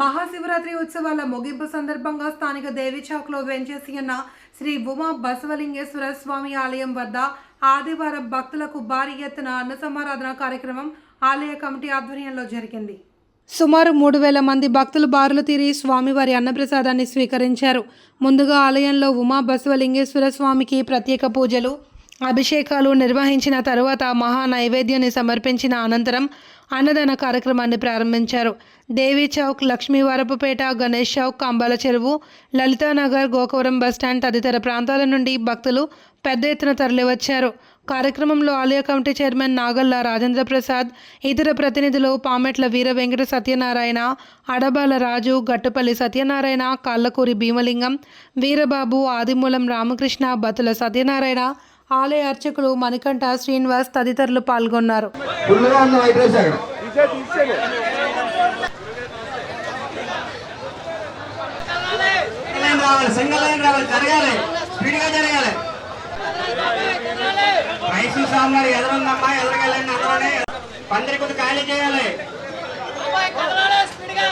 మహాశివరాత్రి ఉత్సవాల ముగింపు సందర్భంగా స్థానిక దేవి చౌక్లో వెంచేసి ఉన్న శ్రీ ఉమా బసవలింగేశ్వర స్వామి ఆలయం వద్ద ఆదివారం భక్తులకు భారీ ఎత్తున అన్న సమారాధన కార్యక్రమం ఆలయ కమిటీ ఆధ్వర్యంలో జరిగింది. సుమారు మూడు వేల మంది భక్తులు బారులు తీరి స్వామివారి అన్నప్రసాదాన్ని స్వీకరించారు. ముందుగా ఆలయంలో ఉమా బసవలింగేశ్వర స్వామికి ప్రత్యేక పూజలు అభిషేకాలు నిర్వహించిన తరువాత మహా నైవేద్యాన్ని సమర్పించిన అనంతరం అన్నదాన కార్యక్రమాన్ని ప్రారంభించారు. దేవి చౌక్ లక్ష్మీవరపుపేట గణేష్ చౌక్ కంబాల చెరువు లలితానగర్ గోకవరం బస్టాండ్ తదితర ప్రాంతాల నుండి భక్తులు పెద్ద ఎత్తున తరలివచ్చారు. కార్యక్రమంలో ఆలయ కమిటీ చైర్మన్ నాగల్ల రాజేంద్ర ప్రసాద్ ఇతర ప్రతినిధులు పామెట్ల వీర వెంకట సత్యనారాయణ అడబాల రాజు గట్టుపల్లి సత్యనారాయణ కళ్ళకూరి భీమలింగం వీరబాబు ఆదిమూలం రామకృష్ణ బతుల సత్యనారాయణ ఆలయ అర్చకులు మణికంఠ శ్రీనివాస్ తదితరులు పాల్గొన్నారు. లైన్ రావాలి జరగాలి జరగాలి మైసూర్ స్వామి గారు అందులోనే పందిరి కొద్ది ఖాళీ చేయాలి స్పీడ్గా